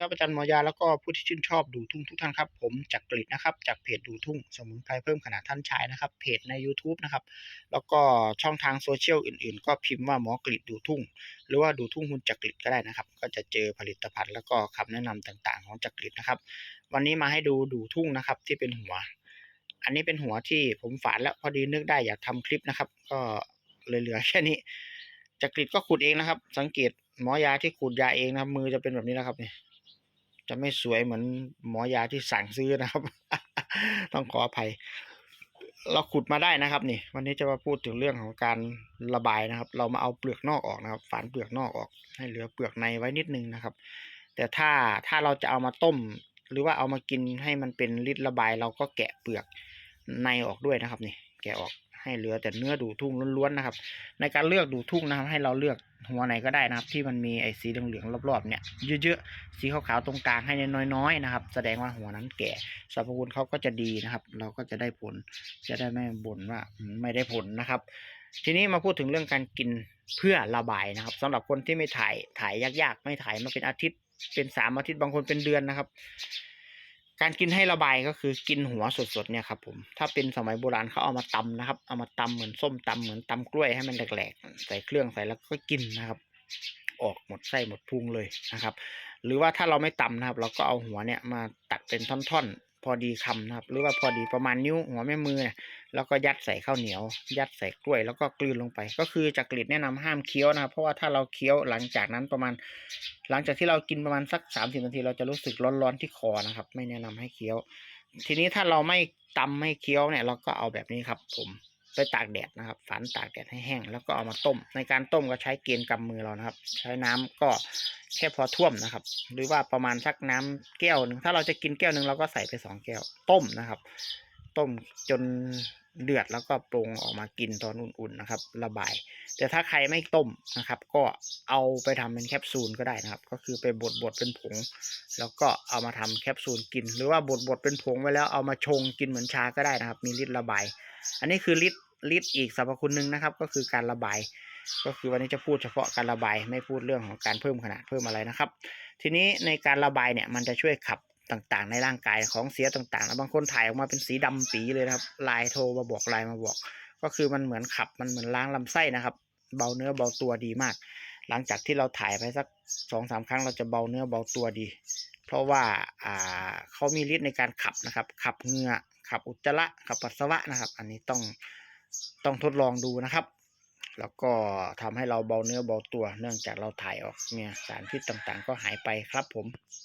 ครับอาจารย์หมอยาแล้วก็ผู้ที่ชื่นชอบดูทุ่งทุกท่านครับ ผมจากกรีฑนะครับ จากเพจดูทุ่ง สมุนไพรเพิ่มขนาดท่านชายนะครับ เพจใน YouTube นะครับ แล้วก็ช่องทางโซเชียลอื่นๆ ก็พิมพ์ว่าหมอกรีฑดูทุ่ง หรือว่าดูทุ่งหุ่นจักรีฑก็ได้นะครับ ก็จะเจอผลิตภัณฑ์แล้วก็คำแนะนำต่างๆ ของจักรีฑนะครับ วันนี้มาให้ดูดูทุ่งนะครับที่เป็นหัว อันนี้เป็นหัวที่ผมฝานแล้วพอดีนึกได้อยากทำคลิปนะครับ ก็เลยเหลือแค่นี้จักรีฑก็ขุดเองนะครับ สังเกตหมอยาที่ขูดยาเองนะครับมือจะเป็นแบบนี้นะครับเนี่ย จะไม่สวยเหมือนหมอยาที่สั่งซื้อนะครับ ต้องขออภัย เราขุดมาได้นะครับ นี่ วันนี้จะมาพูดถึงเรื่องของการระบายนะครับ เรามาเอาเปลือกนอกออกนะครับ ฝานเปลือกนอกออก ให้เหลือเปลือกในไว้นิดนึงนะครับ แต่ถ้าถ้าเราจะเอามาต้ม หรือว่าเอามากินให้มันเป็นฤทธิ์ระบาย เราก็แกะเปลือกในออกด้วยนะครับ นี่ แกะออก ให้เหลือแต่เนื้อดูทุ่งล้วนๆนะครับ ในการเลือกดูทุ่งนะครับ ให้เราเลือกหัวไหนก็ได้นะครับ ที่มันมีไอ้สีเหลืองๆรอบๆเนี่ยเยอะๆสีขาวๆตรงกลางให้น้อยๆนะครับ แสดงว่าหัวนั้นแก่สรรพคุณเขาก็จะดีนะครับ เราก็จะได้ผลจะได้ไม่บ่นว่าไม่ได้ผลนะครับ ทีนี้มาพูดถึงเรื่องการกินเพื่อระบายนะครับสำหรับคนที่ไม่ถ่ายถ่ายยากๆ ไม่ถ่ายมาเป็นอาทิตย์เป็นสามอาทิตย์บางคนเป็นเดือนนะครับ การกินให้ระบายก็คือกินหัวสดๆเนี่ยครับผมถ้าเป็นสมัยโบราณเขาเอามาตำนะครับ เอามาตำเหมือนส้มตำเหมือนตำกล้วยให้มันแหลกๆใส่เครื่องใส่แล้วก็กินนะครับ ออกหมดไส้หมดพุงเลยนะครับ หรือว่าถ้าเราไม่ตำนะครับ เราก็เอาหัวเนี่ยมาตัดเป็นท่อนๆ พอดีคำนะครับ หรือว่าพอดีประมาณนิ้วหัวแม่มือ แล้วก็ยัดใส่ข้าวเหนียว ยัดใส่กล้วยแล้วก็กลืนลงไป ก็คือจากกรีดแนะนำห้ามเคี้ยวนะครับ เพราะว่าถ้าเราเคี้ยวหลังจากนั้นประมาณ หลังจากที่เรากินประมาณสักสามสิบนาที เราจะรู้สึกร้อนๆที่คอนะครับ ไม่แนะนำให้เคี้ยว ทีนี้ถ้าเราไม่ตำไม่เคี้ยวเนี่ย เราก็เอาแบบนี้ครับ ผมไปตากแดดนะครับฝานตากแดดให้แห้ง แล้วก็เอามาต้ม ในการต้มก็ใช้เกณฑ์กำมือเรานะครับ ใช้น้ำก็ แค่พอท่วมนะครับ หรือว่าประมาณสักน้ำแก้วหนึ่งถ้าเราจะกินแก้วหนึ่งเราก็ใส่ไปสองแก้วต้มนะครับ ต้มจนเดือดแล้วก็ปรุงออกมากินตอนอุ่นๆนะครับ ระบาย แต่ถ้าใครไม่ต้มนะครับ ก็เอาไปทำเป็นแคปซูลก็ได้นะครับ ก็คือไปบดบดๆเป็นผง แล้วก็เอามาทำแคปซูลกิน หรือว่าบดบดๆเป็นผงไว้แล้วเอามาชงกินเหมือนชาก็ได้นะครับ มีฤทธิ์ระบาย อันนี้คือฤทธิ์ ฤทธิ์อีกสรรพคุณหนึ่งนะครับ ก็คือการระบาย ก็คือวันนี้จะพูดเฉพาะการระบายไม่พูดเรื่องของการเพิ่มขนาดเพิ่มอะไรนะครับ ทีนี้ในการระบายเนี่ยมันจะช่วยขับต่างๆ ในร่างกายของเสียต่างๆ แล้วบางคนถ่ายออกมาเป็นสีดำปีเลยนะครับลน์โทรมาบอกลน์มาบอก ก็คือมันเหมือนขับมันเหมือนล้างลำไส้นะครับ เบาเนื้อเบาตัวดีมาก หลังจากที่เราถ่ายไปสักสองสามครั้งเราจะเบาเนื้อเบาตัวดี เพราะว่าอ่าเขามีฤทธิ์ในการขับนะครับ ขับเหงื่อขับอุจจาระขับปัสสาวะนะครับ อันนี้ต้อง ต้องทดลองดูนะครับ แล้วก็ทำให้เราเบาเนื้อเบาตัว เนื่องจากเราถ่ายออกเนี่ยสารพิษต่างๆ ก็หายไปครับผม